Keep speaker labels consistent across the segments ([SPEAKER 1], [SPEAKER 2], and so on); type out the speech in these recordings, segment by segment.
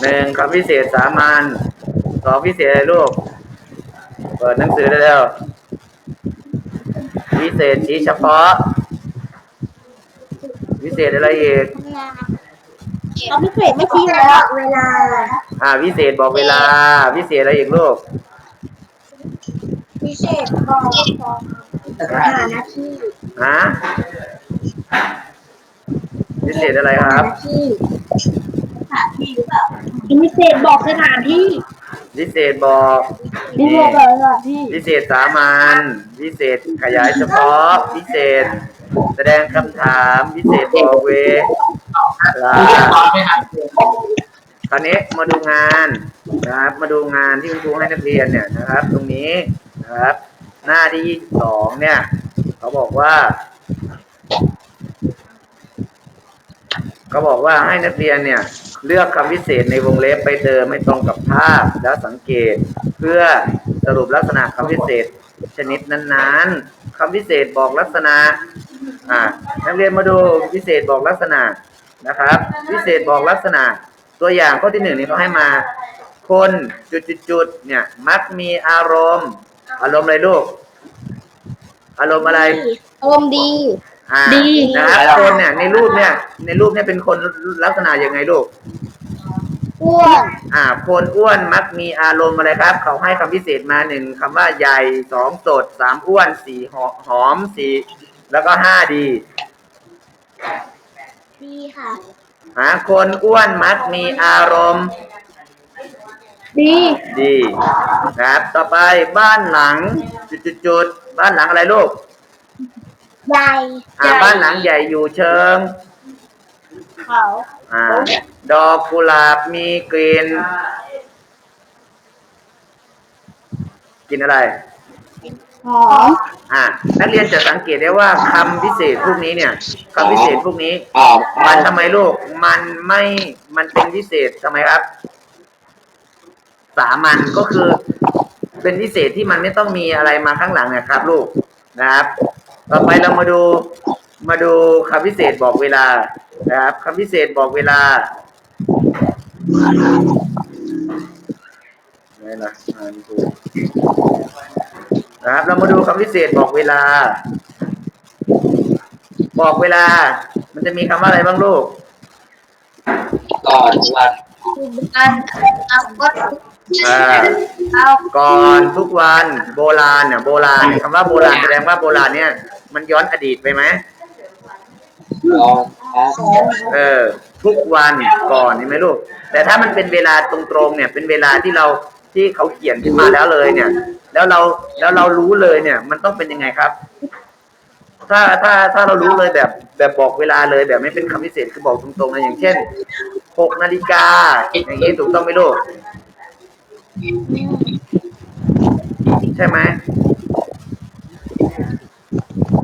[SPEAKER 1] หนึ่งคำพิเศษสามัญสองพิเศษอะไรลูก เปิดหนังสือได้แล้ว พิเศษชี้เฉพาะ พิเศษอะไรอีก
[SPEAKER 2] เราไม่เคยไม่ชี้แล้วเวลา
[SPEAKER 1] อ่าพิเศษบอกเวลา พิเศษอะไรอีกลูก
[SPEAKER 2] พิเศษบอกสถานที่
[SPEAKER 1] ฮะพิเศษอะไรครับ
[SPEAKER 2] ที่ส ถานที่หรือเปล่าพิเศษบอกสถานที่
[SPEAKER 1] พิเศษบอก
[SPEAKER 2] พิเศษบอกสถานที่
[SPEAKER 1] พิเศษสามัญพิเศษขยายเฉพาะพิเศษ แสดงคำถามพิเศษบอกเวลาคราวนี้มาดูงานนะครับ มาดูงานที่คุณครูให้นักเรียนเนี่ยนะครับ ตรงนี้นะครับ หน้าที่สองเนี่ย เขาบอกว่าเขาบอกว่าให้นักเรียนเนี่ย เลือกคำพิเศษในวงเล็บไปเติมไม่ตรงกับภาพแล้วสังเกต เพื่อสรุปลักษณะคำพิเศษชนิดนั้นๆคำพิเศษบอกลักษณะอ่านักเรียนมาดูพิเศษบอกลักษณะนะครับ พิเศษบอกลักษณะ ตัวอย่างข้อที่หนึ่งนี่เขาให้มา คนจุดๆๆเนี่ยมักมีอารมณ์ อารมณ์อะไรลูก อารมณ์อะไร
[SPEAKER 2] อารมณ์ดี
[SPEAKER 1] อ่า
[SPEAKER 2] ดี
[SPEAKER 1] นะครับคนเนี่ยในรูปเนี่ย ในรูปเนี่ยเป็นคนลักษณะยังไงลูก
[SPEAKER 2] อ้วน
[SPEAKER 1] อ่า คนอ้วนมักมีอารมณ์อะไรครับ เขาให้คำพิเศษมาหนึ่งคำว่าใหญ่สองสดสามอ้วนสี่หอหอมสี่แล้วก็ห้าดี
[SPEAKER 2] ดีค่ะ
[SPEAKER 1] หาคนอ้วนมักมีอารมณ์
[SPEAKER 2] ดี
[SPEAKER 1] ดี ครับ ต่อไปบ้านหลังจุดๆๆบ้านหลังอะไรลูก
[SPEAKER 2] ใหญ่
[SPEAKER 1] อ่าบ้านหลังใหญ่อยู่เชิง
[SPEAKER 2] เขา
[SPEAKER 1] อ่า ดอกกุหลาบมีกลิ่นกลินอะไร
[SPEAKER 2] หอม
[SPEAKER 1] อ่า นักเรียนจะสังเกตได้ว่าคำพิเศษพวกนี้เนี่ยคำพิเศษพวกนี้
[SPEAKER 3] อ่า
[SPEAKER 1] มันทำไมลูก มันไม่ มันเป็นพิเศษทำไมครับ สามัญก็คือ เป็นพิเศษที่มันไม่ต้องมีอะไรมาข้างหลังนะครับ ลูกนะครับ ต่อไปเรามาดูมาดูคำพิเศษบอกเวลานะครับคำพิเศษบอกเวลาไหนล่ะอ่านดูนะครับ เรามาดูคำพิเศษบอกเวลา บอกเวลา มันจะมีคำว่าอะไรบ้างลูก
[SPEAKER 3] ก่อนวัน
[SPEAKER 2] การเอาก็
[SPEAKER 1] อ่า
[SPEAKER 2] เอา
[SPEAKER 1] ก่อนทุกวันโบราณเนี่ยโบราณคำว่าโบราณแสดงว่าโบราณเนี่ย มันย้อนอดีตไปไหม
[SPEAKER 3] รองครับ
[SPEAKER 1] เออ ทุกวันก่อนเห็นไหมลูก แต่ถ้ามันเป็นเวลาตรงๆเนี่ย เป็นเวลาที่เราที่เขาเขียนขึ้นมาแล้วเลยเนี่ย แล้วเราแล้วเรารู้เลยเนี่ย มันต้องเป็นยังไงครับ ถ้าถ้าถ้าเรารู้เลยแบบ แบบบอกเวลาเลยแบบไม่เป็นคำพิเศษคือบอกตรงๆนะอย่างเช่นหกนาฬิกาอย่างนี้ถูกต้องไหมลูก ใช่ไหม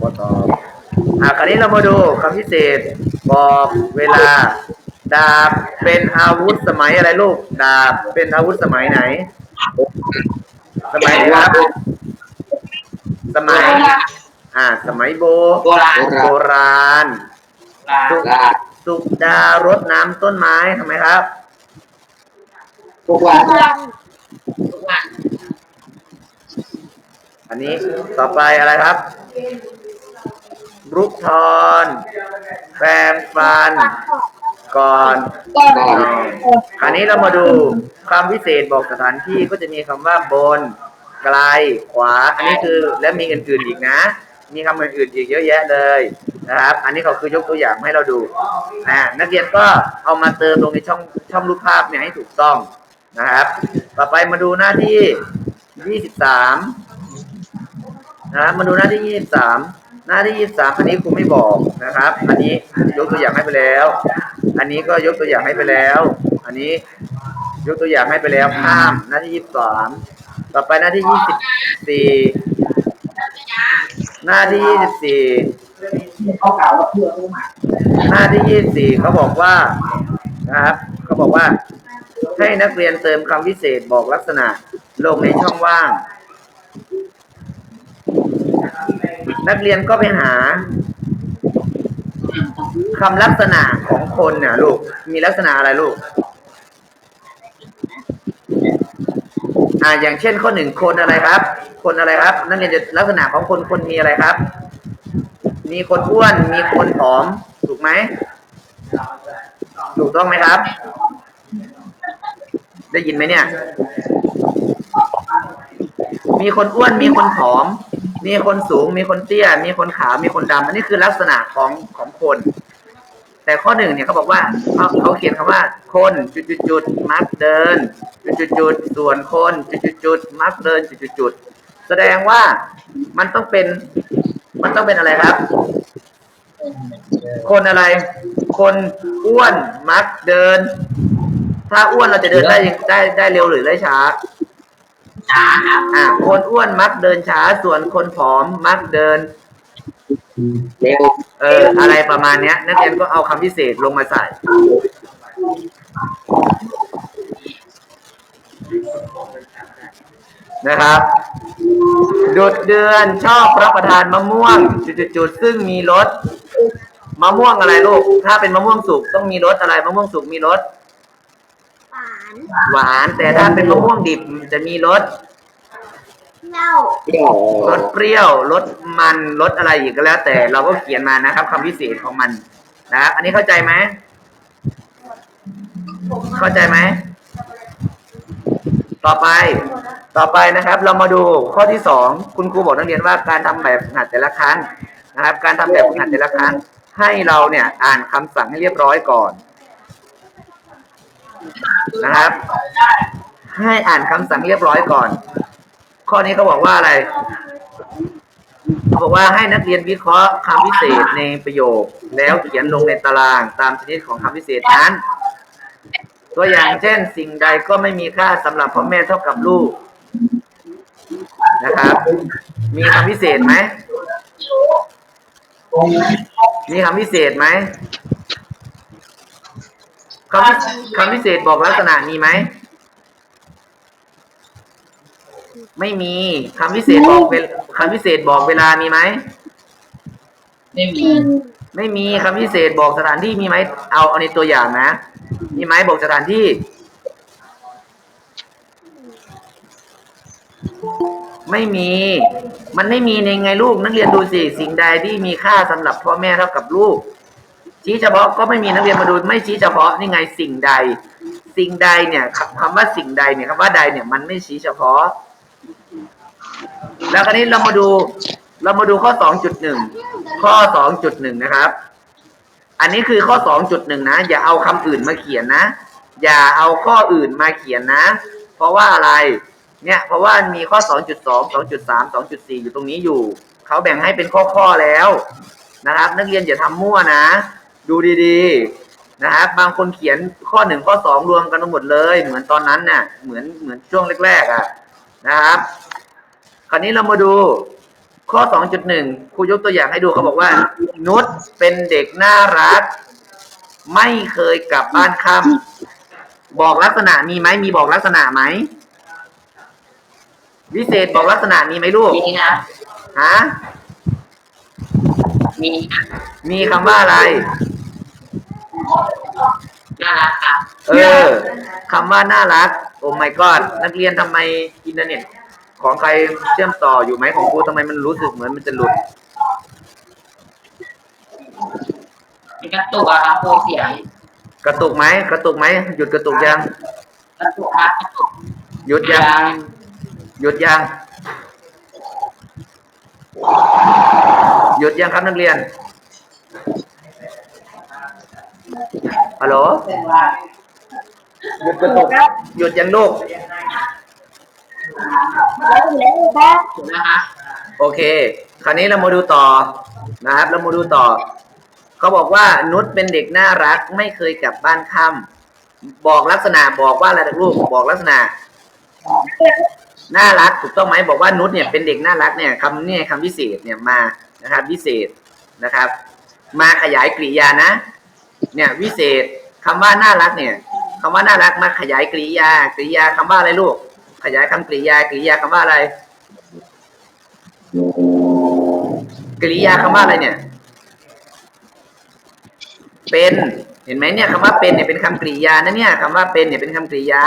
[SPEAKER 1] ก็ตอบอะคราวนี้เรามาดูคำพิเศษบอกเวลา ดาบเป็นอาวุธสมัยอะไรลูก ดาบเป็นอาวุธสมัยไหน สมัยไหนครับ สมัย อ่า สมัยโบ
[SPEAKER 3] โบราณ
[SPEAKER 1] โบราณ
[SPEAKER 3] โบราณ
[SPEAKER 1] สุดารดน้ำต้นไม้ทำไมครับ
[SPEAKER 3] ทุกวัน
[SPEAKER 1] อันนี้ต่อไปอะไรครับรุกทอนแปรงฟัน ก่อน
[SPEAKER 2] ก่อน
[SPEAKER 3] ก่อน
[SPEAKER 1] คราวนี้เรามาดูคำพิเศษบอกสถานที่ก็จะมีคำว่าบน ไกล ขวา อันนี้คือและมีอื่นๆอีกนะ มีคำอื่นๆอีกเยอะแยะเลยนะครับ อันนี้เขาคือยกตัวอย่างให้เราดูอ่านักเรียนก็เอามาเติมลงในช่องช่องรูปภาพเนี่ยให้ถูกต้องนะครับ ต่อไปมาดูหน้าที่ 23 นะครับมาดูหน้าที่23หน้าที่23อันนี้ครูไม่บอกนะครับ อันนี้ยกตัวอย่างให้ไปแล้ว อันนี้ก็ยกตัวอย่างให้ไปแล้ว อันนี้ยกตัวอย่างให้ไปแล้วข้ามหน้าที่23ต่อไปหน้าที่24หน้าที่24
[SPEAKER 3] เขากล่าวว่าเพื่
[SPEAKER 1] หน้าที่24เขาบอกว่านะครับเขาบอกว่าให้นักเรียนเติมคำพิเศษบอกลักษณะลงในช่องว่าง นักเรียนก็ไปหาคำลักษณะของคนเนี่ยลูก มีลักษณะอะไรลูก อ่าอย่างเช่นข้อหนึ่งคนอะไรครับ คนอะไรครับ นักเรียนจะลักษณะของคนคนมีอะไรครับ มีคนอ้วน มีคนผอม ถูกไหม ถูกต้องไหมครับ ได้ยินไหมเนี่ย มีคนอ้วน มีคนผอม มีคนสูง มีคนเตี้ย มีคนขาว มีคนดำอันนี้คือลักษณะของของคน แต่ข้อหนึ่งเนี่ยเขาบอกว่าเขาเขาเขียนคำว่า คนจุดจุดจุดมักเดิน จุดจุดจุดส่วนคนจุดจุดจุดมักเดินจุดจุดจุดแสดงว่ามันต้องเป็น มันต้องเป็นอะไรครับ คนอะไร คนอ้วนมักเดิน ถ้าอ้วนเราจะเดินได้ได้ได้เร็วหรือได้ช้า
[SPEAKER 3] ช้าครับ
[SPEAKER 1] อ่าคนอ้วนมักเดินช้า ส่วนคนผอมมักเดิน
[SPEAKER 3] เร็ว
[SPEAKER 1] เออ อะไรประมาณเนี้ย นักเรียนก็เอาคำพิเศษลงมาใส่ นะครับดุดเดือนชอบรับประทานมะม่วง จุดๆๆซึ่งมีรสมะม่วงอะไรลูก ถ้าเป็นมะม่วงสุกต้องมีรสอะไรมะม่วงสุกมีรส
[SPEAKER 2] หวาน
[SPEAKER 1] หวาน แต่ถ้าเป็นมะม่วงดิบจะมีรส
[SPEAKER 2] เน่า
[SPEAKER 3] เดี๋ยว
[SPEAKER 1] รสเปรี้ยวรสมันรสอะไรอีกก็แล้ว แต่เราก็เขียนมานะครับคำพิเศษของมันนะครับอันนี้เข้าใจไหมเข้าใจไหมต่อไปต่อไปนะครับ เรามาดูข้อที่สองคุณครูบอกนักเรียนว่าการทำแบบฝึกหัดแต่ละครั้งนะครับ การทำแบบฝึกหัดแต่ละครั้งให้เราเนี่ยอ่านคำสั่งให้เรียบร้อยก่อน นะครับ ให้อ่านคำสั่งเรียบร้อยก่อน ข้อนี้เขาบอกว่าอะไรเขาบอกว่าให้นักเรียนวิเคราะห์คำพิเศษในประโยค แล้วเขียนลงในตารางตามชนิดของคำพิเศษนั้น ตัวอย่างเช่น สิ่งใดก็ไม่มีค่าสำหรับพ่อแม่เท่ากับลูกนะครับ มีคำพิเศษไหมมีคำพิเศษไหม คำพิคำพิเศษบอกลักษณะมีไหม ไม่มีคำพิเศษบอกเวลคำพิเศษบอกเวลามีไหม
[SPEAKER 3] ไม่มี
[SPEAKER 1] ไม่มีคำพิเศษบอกสถานที่มีไหม เอาเอาในตัวอย่างนะ มีไหมบอกสถานที่ ไม่มี มันไม่มีในไงลูก นักเรียนดูสิ สิ่งใดที่มีค่าสำหรับพ่อแม่เท่ากับลูก ชี้เฉพาะก็ไม่มีนักเรียนมาดูไม่ชี้เฉพาะนี่ไงสิ่งใด สิ่งใดเนี่ยคำว่าสิ่งใดเนี่ยคำว่าใดเนี่ยมันไม่ชี้เฉพาะ แล้วคราวนี้เรามาดู เรามาดูข้อสองจุดหนึ่งข้อสองจุดหนึ่งนะครับ อันนี้คือข้อสองจุดหนึ่งนะอย่าเอาคำอื่นมาเขียนนะ อย่าเอาข้ออื่นมาเขียนนะ เพราะว่าอะไรเนี่ยเพราะว่ามีข้อสองจุดสองสองจุดสามสองจุดสี่อยู่ตรงนี้อยู่ เขาแบ่งให้เป็นข้อข้อๆแล้วนะครับ นักเรียนอย่าทำมั่วนะ ดูดีๆนะครับ บางคนเขียนข้อหนึ่งข้อสองรวมกันทั้งหมดเลย เหมือนตอนนั้นน่ะ เหมือนเหมือนช่วงแรกๆอะนะครับ คราวนี้เรามาดูข้อ 2.1ครูยกตัวอย่างให้ดูเขาบอกว่า นุชเป็นเด็กน่ารัก ไม่เคยกลับบ้านค่ำบอกลักษณะมีไหมมีบอกลักษณะไหมวิเศษบอกลักษณะมีไหมลูก
[SPEAKER 3] มีนะ
[SPEAKER 1] ฮะ
[SPEAKER 3] มีค่ะ
[SPEAKER 1] มีคำว่าอะไร
[SPEAKER 3] น่า รักครับ
[SPEAKER 1] เออคำว่าน่ารัก โอ้ my god นักเรียนทำไมอินเทอร์เน็ต ของใครเชื่อมต่ออยู่ไหมของครูทำไมมันรู้สึกเหมือนมันจะหลุด
[SPEAKER 3] มีกระตุกอะครับโปรเสียง
[SPEAKER 1] กระตุกไหมกระตุกไหมหยุดกระตุกยัง
[SPEAKER 3] กระตุกครับกระตุก
[SPEAKER 1] หยุดยัง หยุดยัง หยุดยังครับนักเรียน ฮัลโหลหยุดกระตุกหยุดยังลูก
[SPEAKER 2] แล้วแล้วครับ
[SPEAKER 3] ถูกนะคะ
[SPEAKER 1] โอเค คราวนี้เรามาดูต่อนะครับ เรามาดูต่อ เขาบอกว่านุชเป็นเด็กน่ารักไม่เคยกลับบ้านค่ำบอกลักษณะบอกว่าอะไรนะลูกบอกลักษณะน่ารักถูกต้องไหมบอกว่านุชเนี่ยเป็นเด็กน่ารักเนี่ยคำเนี่ยคำพิเศษเนี่ยมานะครับวิเศษนะครับ มาขยายกริยานะ เนี่ยวิเศษคำว่าน่ารักเนี่ยคำว่าน่ารักมาขยายกริยากริยาคำว่าอะไรลูก ขยายคำกริยากริยาคำว่าอะไร กริยาคำว่าอะไรเนี่ย เป็นเห็นไหมเนี่ยคำว่าเป็นเนี่ยเป็นคำกริยานะเนี่ยคำว่าเป็นเนี่ยเป็นคำกริยา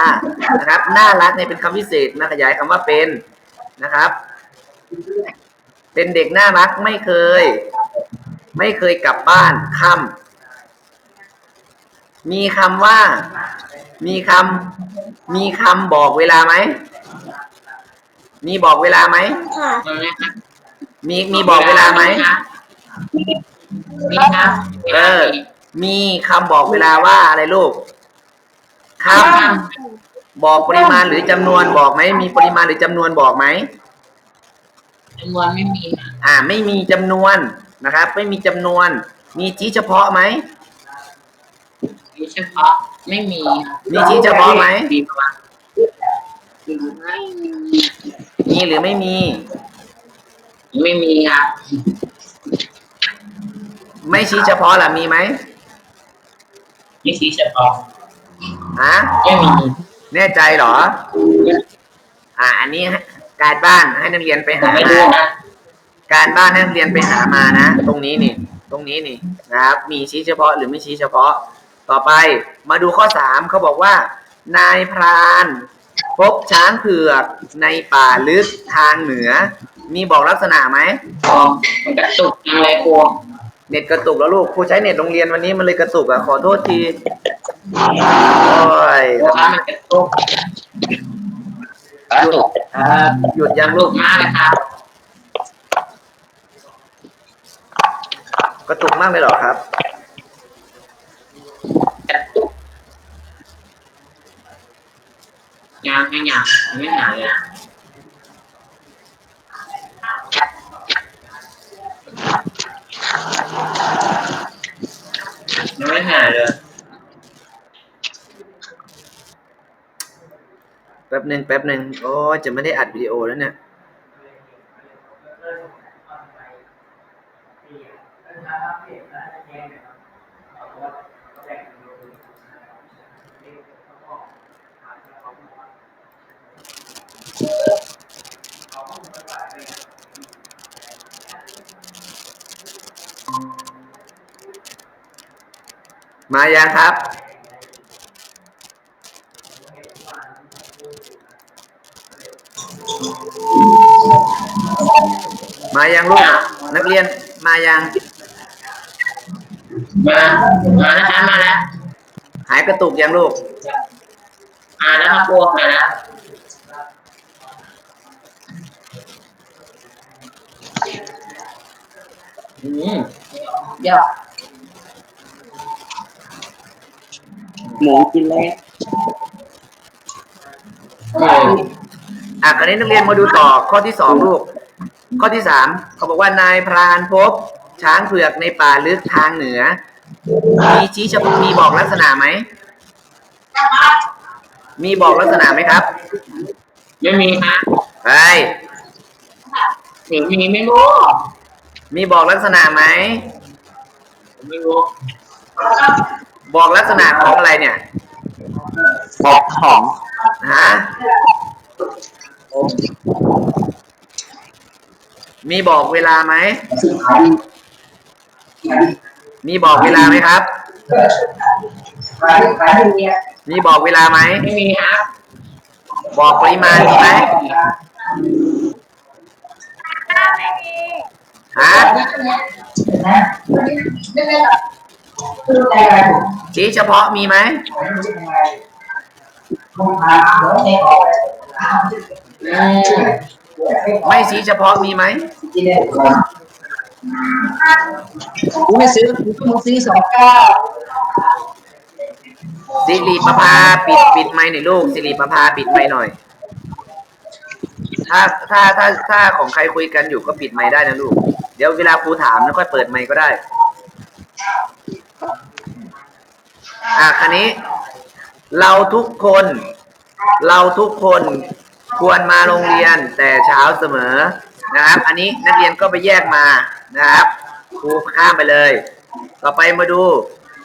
[SPEAKER 1] นะครับน่ารักเนี่ยเป็นคำวิเศษมาขยายคำว่าเป็นนะครับ เป็นเด็กน่ารักไม่เคย ไม่เคยกลับบ้านค่ำ มีคำว่า มีคำมีคำบอกเวลาไหม มีบอกเวลาไหม
[SPEAKER 2] ค่ะ
[SPEAKER 3] มันนะครับ
[SPEAKER 1] มีมีบอกเวลาไหม
[SPEAKER 3] มีครับ
[SPEAKER 1] เออ มีคำบอกเวลาว่าอะไรลูกคำบอกปริมาณหรือจำนวนบอกไหม มีปริมาณหรือจำนวนบอกไหม
[SPEAKER 3] จำนวนไม่มีค่ะ
[SPEAKER 1] อ่า ไม่มีจำนวนนะครับ ไม่มีจำนวน มีชี้เฉพาะไหม
[SPEAKER 3] มีเฉพาะไม่มีค่ะ
[SPEAKER 1] มีชี้เฉพาะไหม
[SPEAKER 3] มีประมาณ
[SPEAKER 1] มีหรือไม่มี
[SPEAKER 3] ไม่มีครับ
[SPEAKER 1] ไม่ชี้เฉพาะล่ะมีไหม
[SPEAKER 3] ไม่ชี้เฉพาะ
[SPEAKER 1] ฮะ
[SPEAKER 3] ไม่มี
[SPEAKER 1] แน่ใจเหรอ อ่า อันนี้การบ้านให้นักเรียนไป
[SPEAKER 3] ผม
[SPEAKER 1] หา
[SPEAKER 3] ไม่
[SPEAKER 1] มา
[SPEAKER 3] รู้นะ
[SPEAKER 1] การบ้านให้นักเรียนไปหามานะ ตรงนี้นี่ ตรงนี้นี่นะครับ มีชี้เฉพาะหรือไม่ชี้เฉพาะ ต่อไปมาดูข้อสามเขาบอกว่า นายพรานพบช้างเผือกในป่าลึกทางเหนือ มีบอกลักษณะไหม
[SPEAKER 3] พอมันกระตุกจังเลยครู
[SPEAKER 1] เน็ตกระตุกแล้วลูกครูใช้เน็ตโรงเรียนวันนี้มันเลยกระตุกอะขอโทษทีโอ้ย
[SPEAKER 3] ครูครับมันกระตุกกระตุกอ่า
[SPEAKER 1] หยุดยัง
[SPEAKER 3] กระ
[SPEAKER 1] ลู
[SPEAKER 3] ตุ
[SPEAKER 1] ก
[SPEAKER 3] กมากเลยครับ
[SPEAKER 1] กระตุกมากเลยเหรอครับ
[SPEAKER 3] กระตุก ยังไม่ยังไม่หายเลยยังไม่หายเลย
[SPEAKER 1] แป๊บหนึ่งแป๊บหนึ่งโอ้จะไม่ได้อัดวิดีโอแล้วเนี่ย มายังครับ มายังลูกนักเรียนมายัง
[SPEAKER 3] มา มาแล้วครับมาแล้ว
[SPEAKER 1] หายกระตุกยังลูก
[SPEAKER 3] มาแล้วครับครูมาแล้ว อืมเดี๋ยวหมูกินแล้วอืม
[SPEAKER 1] อะคราวนี้นักเรียนมาดูต่อข้อที่สองลูก ข้อที่สามเขาบอกว่านายพรานพบ ช้างเผือกในป่าลึกทางเหนือ มีชี้เฉพาะมีบอกลักษณะไหม มีบอกลักษณะไหมครับ
[SPEAKER 3] ไม่มีครับ
[SPEAKER 1] เฮ้ย
[SPEAKER 3] หรือมีไม่รู้
[SPEAKER 1] มีบอกลักษณะไหม
[SPEAKER 3] ผมไม่รู้
[SPEAKER 1] บอกลักษณะของอะไรเนี่ย
[SPEAKER 3] บอกของ
[SPEAKER 1] ฮะมีบอกเวลาไหม มีบอกเวลาไหมครับ มีบอกเวลาไหม
[SPEAKER 3] ไม่มีครับ
[SPEAKER 1] บอกปริมาณมีไหม ฮะชี้เฉพาะมีไหมไม่ชี้เฉพาะมีไหม
[SPEAKER 3] กูไม่ซื้อกูต้องซื้อสองเก้า
[SPEAKER 1] สิริประภาปิดปิดไมค์หน่อยลูกสิริประภาปิดไมค์หน่อย ถ้าถ้าถ้าถ้าของใครคุยกันอยู่ก็ปิดไมค์ได้นะลูก เดี๋ยวเวลาครูถามแล้วค่อยเปิดไมค์ก็ได้ อะคันนี้ เราทุกคน เราทุกคนควรมาโรงเรียนแต่เช้าเสมอนะครับ อันนี้นักเรียนก็ไปแยกมานะครับครูข้ามไปเลย ต่อไปมาดู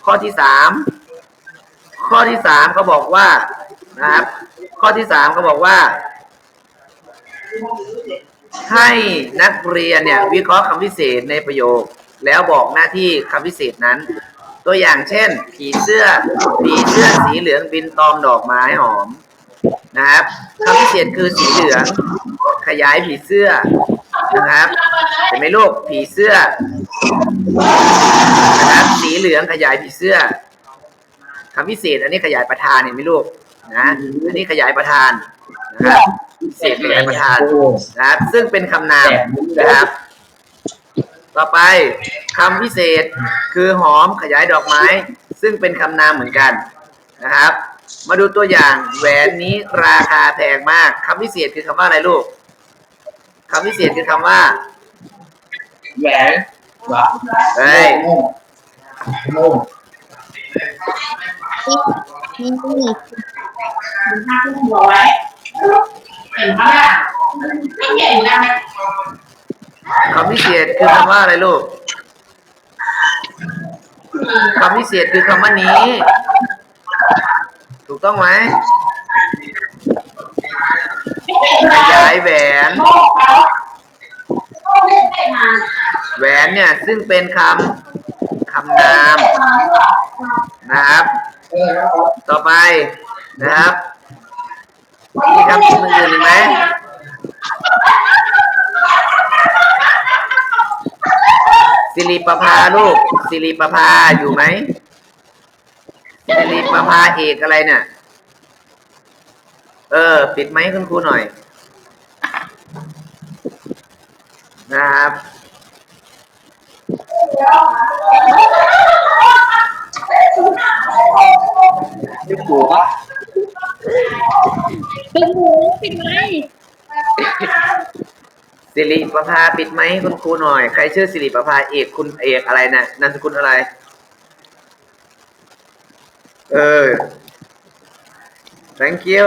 [SPEAKER 1] ข้อที่สามข้อที่สามเขาบอกว่านะครับ ข้อที่สามเขาบอกว่า ให้นักเรียนเนี่ยวิเคราะห์คำวิเศษในประโยค แล้วบอกหน้าที่คำวิเศษนั้น ตัวอย่างเช่น ผีเสื้อผีเสื้อสีเหลืองบินตอมดอกไม้หอมนะครับคำพิเศษคือสีเหลืองขยายผีเสื้อนะครับเห็นไหมลูกผีเสื้อนะครับสีเหลืองขยายผีเสื้อคำพิเศษอันนี้ขยายประธานเห็นไหมลูก นะอันนี้ขยายประธานนะครับพิเศษขยายประธานนะครับ ซึ่งเป็นคำนามนะครับ ต่อไปคำพิเศษคือหอมขยายดอกไม้ ซึ่งเป็นคำนามเหมือนกันนะครับ มาดูตัวอย่างแหวนนี้ราคาแพงมากคำพิเศษคือคำว่าอะไรลูกคำพิเศษคือคำว่า
[SPEAKER 3] แหวนวะ
[SPEAKER 1] เฮ้ย
[SPEAKER 3] โม่โม่
[SPEAKER 2] นี่นี่
[SPEAKER 3] เห็นปะล่ะไม่เห็นนะ
[SPEAKER 1] คำพิเศษคือคำว่าอะไรลูกคำพิเศษคือคำว่านี้ ถูกต้องไหมขยายแหวน แหวนเนี่ย ซึ่งเป็นคำคำนาม นะครับ ต่อไปนะครับ มีคำอื่นอื่นอีกไหมสิริประภาลูกสิริประภาอยู่ไหมสิริประภาเอกอะไรเนี่ย เออ ปิดไหมคุณครูหน่อย นะครับ
[SPEAKER 3] ยุคหัว
[SPEAKER 2] เป็นหมูป็นไง
[SPEAKER 1] สิริประภาปิดไหมค์คุณครูหน่อย ใครชื่อสิริประภาเอกคุณเอกอะไรนะนามสกุลอะไร เออ thank you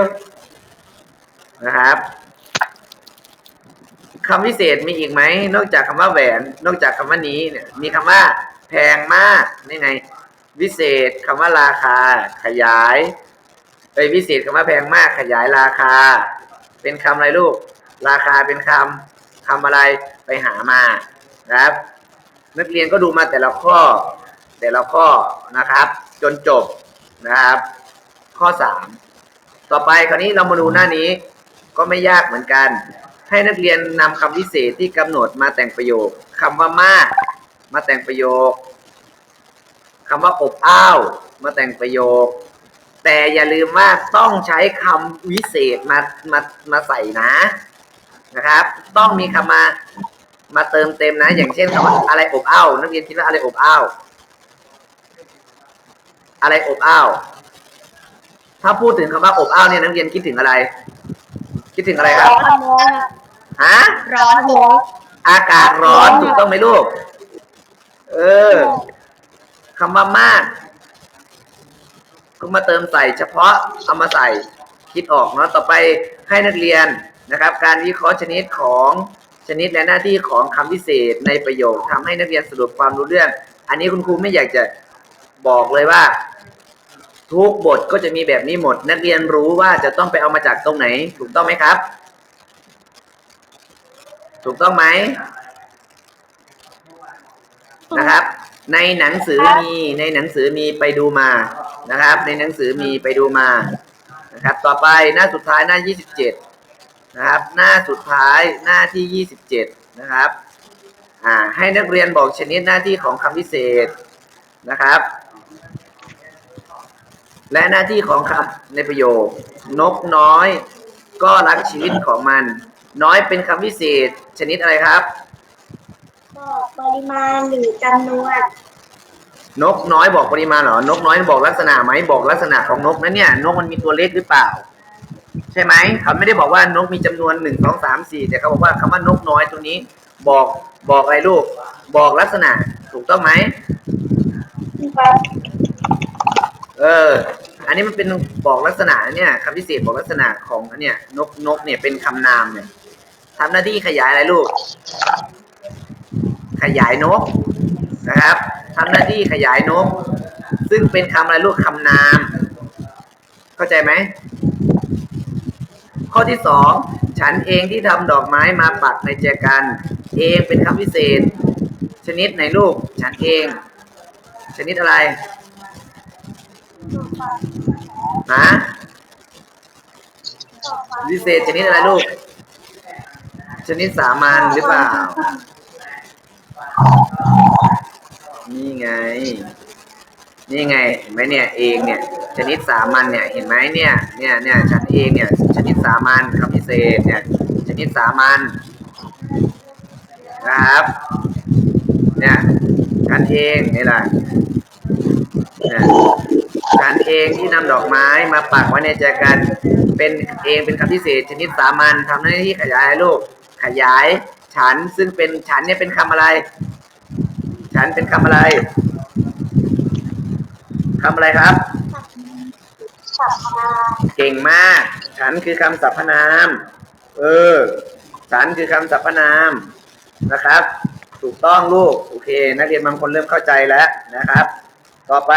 [SPEAKER 1] นะครับคำพิเศษมีอีกไหม นอกจากคำว่าแหวน นอกจากคำว่านี้เนี่ย มีคำว่าแพงมากนี่ไง วิเศษคำว่าราคา ขยายเอ้ยวิเศษคำว่าแพงมากขยายราคา เป็นคำอะไรลูก ราคาเป็นคำคำอะไรไปหามานะครับ นักเรียนก็ดูมาแต่ละข้อ แต่ละข้อนะครับ จนจบนะครับ ข้อสามต่อไปคราวนี้เรามาดูหน้านี้ก็ไม่ยากเหมือนกัน ให้นักเรียนนำคำพิเศษที่กำหนดมาแต่งประโยคคำว่ามาก มาแต่งประโยค คำว่าอบอ้าวมาแต่งประโยค แต่อย่าลืมว่าต้องใช้คำวิเศษมามามาใส่นะนะครับ ต้องมีคำมามาเติมเต็มนะ อย่างเช่นคำว่าอะไรอบอ้าวนักเรียนคิดว่าอะไรอบอ้าวอะไรอบอ้าวถ้าพูดถึงคำว่าอบอ้าวเนี่ยนักเรียนคิดถึงอะไร คิดถึงอะไรครับ
[SPEAKER 2] ร้อนร้อน
[SPEAKER 1] ฮะ
[SPEAKER 2] ร้อนร้อน
[SPEAKER 1] อากาศร้อนถูกต้องไหมลูก เออ คำว่ามากก็มาเติมใส่เฉพาะเอามาใส่คิดออกเนาะต่อไปให้นักเรียนนะครับ การวิเคราะห์ชนิดของชนิดและหน้าที่ของคำพิเศษในประโยคทำให้นักเรียนสรุปความรู้เรื่อง อันนี้คุณครูไม่อยากจะบอกเลยว่า ทุกบทก็จะมีแบบนี้หมด นักเรียนรู้ว่าจะต้องไปเอามาจากตรงไหน ถูกต้องไหมครับ ถูกต้องไหมนะครับ ในหนังสือมีในหนังสือมีไปดูมานะครับ ในหนังสือมีไปดูมานะครับ ต่อไปหน้าสุดท้ายหน้า 27 นะครับ หน้าสุดท้ายหน้าที่ 27 นะครับอ่าให้นักเรียนบอกชนิดหน้าที่ของคำพิเศษนะครับ และหน้าที่ของคำในประโยคนกน้อย ก็รักชีวิตของมัน น้อยเป็นคำพิเศษชนิดอะไรครับ
[SPEAKER 2] ปริมาณหรือจำนวน
[SPEAKER 1] นกน้อยบอกปริมาณเหรอ นกน้อยบอกลักษณะไหมบอกลักษณะของนกนั้นเนี่ย นกมันมีตัวเล็กหรือเปล่า ใช่ไหมเขาไม่ได้บอกว่านกมีจำนวนหนึ่งสองสามสี่แต่เขาบอกว่าคำว่านกน้อยตัวนี้ บอกบอกอะไรลูก บอกลักษณะถูกต้องไหมเออ อันนี้มันเป็นบอกลักษณะเนี่ยคำพิเศษบอกลักษณะของอันเนี่ยนกนกเนี่ยเป็นคำนามเนี่ยทำหน้าที่ขยายอะไรลูก ยายนกนะครับทำหน้าที่ขยายนก ซึ่งเป็นคำอะไรลูกคำนาม เข้าใจไหม ข้อที่สองฉันเองที่ทำดอกไม้มาปักในแจกัน เองเป็นคำพิเศษ ชนิดไหนลูก ฉันเอง ชนิดอะไรฮะวิเศษชนิดอะไรลูก ชนิดสามัญหรือเปล่า นี่ไง นี่ไงเห็นไหมเนี่ยเองเนี่ย ชนิดสามัญเนี่ยเห็นไหมเนี่ยเนี่ยเนี่ยฉันเองเนี่ยชนิดสามัญคำพิเศษเนี่ยชนิดสามัญนะครับ เนี่ยฉันเองนี่แหละเนี่ยฉันเองที่นำดอกไม้มาปักไว้ในใจกันเป็นเองเป็นคำพิเศษชนิดสามัญทำหน้าที่ขยายลูกขยายฉันซึ่งเป็นฉันเนี่ยเป็นคำอะไร ฉันเป็นคำอะไรคำอะไรครับเก่งมาก ฉันคือคำสรรพนาม เออ ฉันคือคำสรรพนามนะครับ ถูกต้องลูก โอเค นักเรียนบางคนเริ่มเข้าใจแล้วนะครับ ต่อไป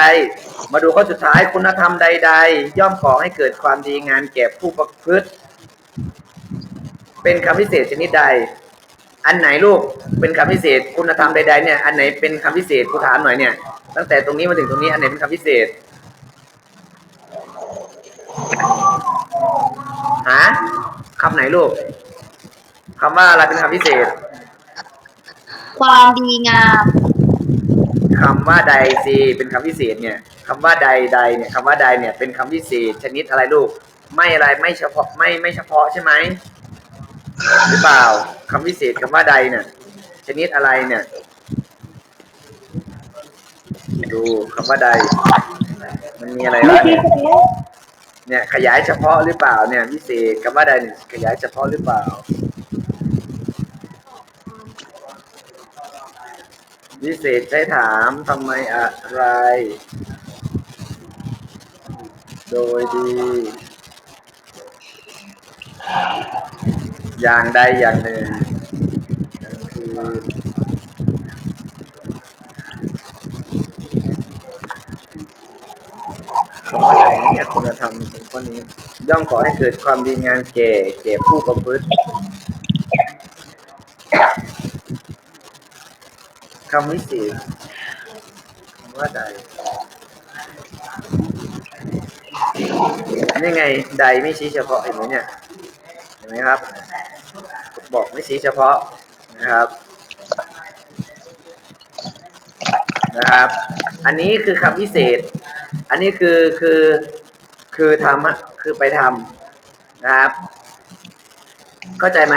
[SPEAKER 1] มาดูข้อสุดท้ายคุณธรรมใด ๆ ย่อมก่อให้เกิดความดีงานแก่ผู้ประพฤติ เป็นคำพิเศษชนิดใด อันไหนลูกเป็นคำพิเศษ คุณธรรมใดๆเนี่ยอันไหนเป็นคำพิเศษกูถามหน่อยเนี่ย ตั้งแต่ตรงนี้มาถึงตรงนี้อันไหนเป็นคำพิเศษฮะคำไหนลูกคำว่าอะไรเป็นคำพิเศษ
[SPEAKER 2] ความดีงาม
[SPEAKER 1] คำว่าใดสิเป็นคำพิเศษเนี่ยคำว่าใดใดเนี่ยคำว่าใดเนี่ยเป็นคำพิเศษ ชนิดอะไรลูก ไม่อะไรไม่เฉพาะไม่ไม่เฉพาะใช่ไหม หรือเปล่าคำพิเศษคำว่าใดเนี่ยชนิดอะไรเนี่ยดูคำว่าใด มันมีอะไรวะเนี่ยเนี่ยขยายเฉพาะหรือเปล่าเนี่ยพิเศษคำว่าใดเนี่ยขยายเฉพาะหรือเปล่า วิเศษใช้ถามทำไมอะไร โดยดี อย่างใดอย่างหนึ่งคือคำว่าอะไรเนี่ยคุณธรรมถึงข้อนี้ ย่อมขอให้เกิดความดีงามแก่แก่ผู้ประพฤติคำวิเศษคำว่าใดนี่ไงใดไม่ชี้เฉพาะเห็นไหมเนี่ย เห็นไหมครับ บอกไม่ชี้เฉพาะนะครับนะครับ อันนี้คือคำพิเศษ อันนี้คือคือคือทำอะคือไปทำนะครับ เข้าใจไหม